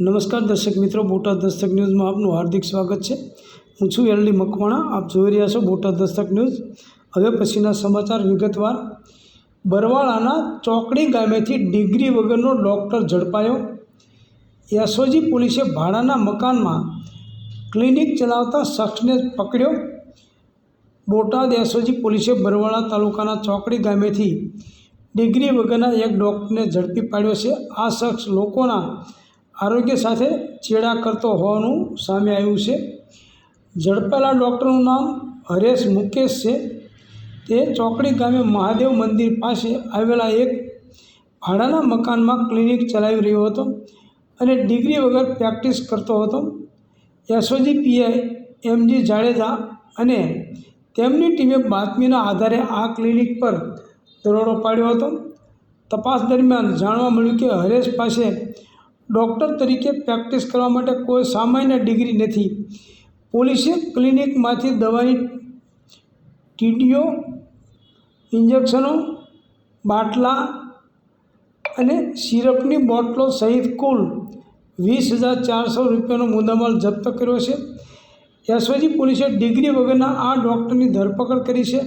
નમસ્કાર દર્શક મિત્રો, બોટાદ દસ્તક ન્યૂઝમાં આપનું હાર્દિક સ્વાગત છે. હું છું એલડી મકવાણા, આપ જોઈ રહ્યા છો બોટાદ દસ્તક ન્યૂઝ. હવે પછીના સમાચાર વિગતવાર. બરવાળાના ચોકડી ગામેથી ડિગ્રી વગરનો ડૉક્ટર ઝડપાયો. એસઓજી પોલીસે ભાડાના મકાનમાં ક્લિનિક ચલાવતા શખ્સને પકડ્યો. બોટાદ એસઓજી પોલીસે બરવાળા તાલુકાના ચોકડી ગામેથી ડિગ્રી વગરના એક ડૉક્ટરને ઝડપી પાડ્યો છે. આ શખ્સ લોકોના આરોગ્ય સાથે ચેડા કરતો હોવાનું સામે આવ્યું છે. ઝડપાયેલા ડૉક્ટરનું નામ હરેશ મુકેશ છે. તે ચોકડી ગામે મહાદેવ મંદિર પાસે આવેલા એક ભાડાના મકાનમાં ક્લિનિક ચલાવી રહ્યો હતો અને ડિગ્રી વગર પ્રેક્ટિસ કરતો હતો. એસઓજી, પીઆઈ, એમજી જાડેજા અને તેમની ટીમે બાતમીના આધારે આ ક્લિનિક પર દરોડો પાડ્યો હતો. તપાસ દરમિયાન જાણવા મળ્યું કે હરેશ પાસે ડૉક્ટર તરીકે પ્રેક્ટિસ કરવા માટે કોઈ સામાન્ય ડિગ્રી નથી. પોલીસે ક્લિનિકમાંથી દવાની ટીડીઓ, ઇન્જેક્શનો, બાટલા અને સિરપની બોટલો સહિત કુલ વીસ હજાર ચારસો રૂપિયાનો મુદ્દામાલ જપ્ત કર્યો છે. એસઓજી પોલીસે ડિગ્રી વગરના આ ડૉક્ટરની ધરપકડ કરી છે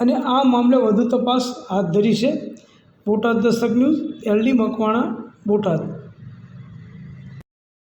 અને આ મામલે વધુ તપાસ હાથ ધરી છે. Botad Dastak news, LD Makwana, Botad.